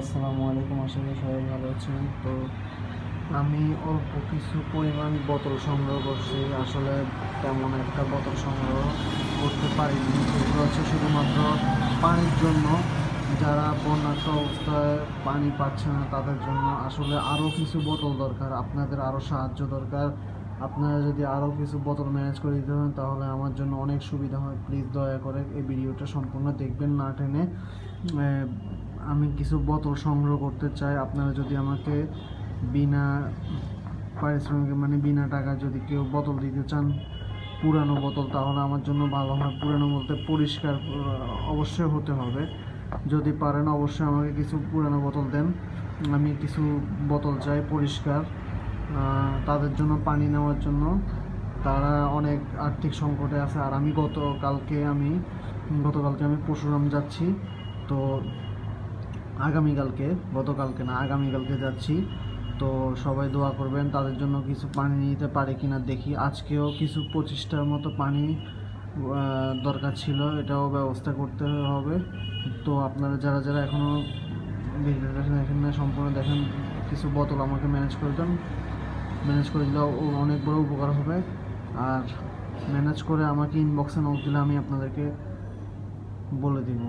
আসসালামু আলাইকুম, আশা করি সবাই ভালো আছেন। তো আমি অল্প কিছু পরিমাণ বোতল সংগ্রহ করছি। আসলে তেমন একটা বোতল সংগ্রহ করতে পারিনি। সেগুলো হচ্ছে শুধুমাত্র পানির জন্য। যারা বন্যার্থ অবস্থায় পানি পাচ্ছে না, তাদের জন্য আসলে আরও কিছু বোতল দরকার। আপনাদের আরও সাহায্য দরকার। আপনারা যদি আরও কিছু বোতল ম্যানেজ করে দিতে পারেন, তাহলে আমার জন্য অনেক সুবিধা হয়। প্লিজ দয়া করে এই ভিডিওটা সম্পূর্ণ দেখবেন না টেনে। আমি কিছু বোতল সংগ্রহ করতে চাই। আপনারা যদি আমাকে বিনা পারিশ্রমিক মানে বিনা টাকা যদি কেউ বোতল দিতে চান, পুরানো বোতল, তাহলে আমার জন্য ভালো হয়। পুরানো বলতে পরিষ্কার, অবশ্যই হতে হবে। যদি পারেন, অবশ্যই আমাকে কিছু পুরানো বোতল দেন। আমি কিছু বোতল চাই পরিষ্কার তাদের জন্য পানি নেওয়ার জন্য। তারা অনেক আর্থিক সংকটে আছে। আর আমি গতকালকে আমি গতকালকে আমি পরশুরাম যাচ্ছি। তো আগামীকালকে, গতকালকে না, আগামীকালকে যাচ্ছি। তো সবাই দোয়া করবেন, তাদের জন্য কিছু পানি নিতে পারে কি না দেখি। আজকেও কিছু পঁচিশটার মতো পানি দরকার ছিল, এটাও ব্যবস্থা করতে হবে। তো আপনারা যারা যারা এখনও ভিডিওটা দেখেন এখানে সম্পূর্ণ দেখেন, কিছু বোতল আমাকে ম্যানেজ করে দেন। ম্যানেজ করে দিলে অনেক বড় উপকার হবে। আর ম্যানেজ করে আমাকে ইনবক্সে নোট দিলে আমি আপনাদেরকে বলে দিব।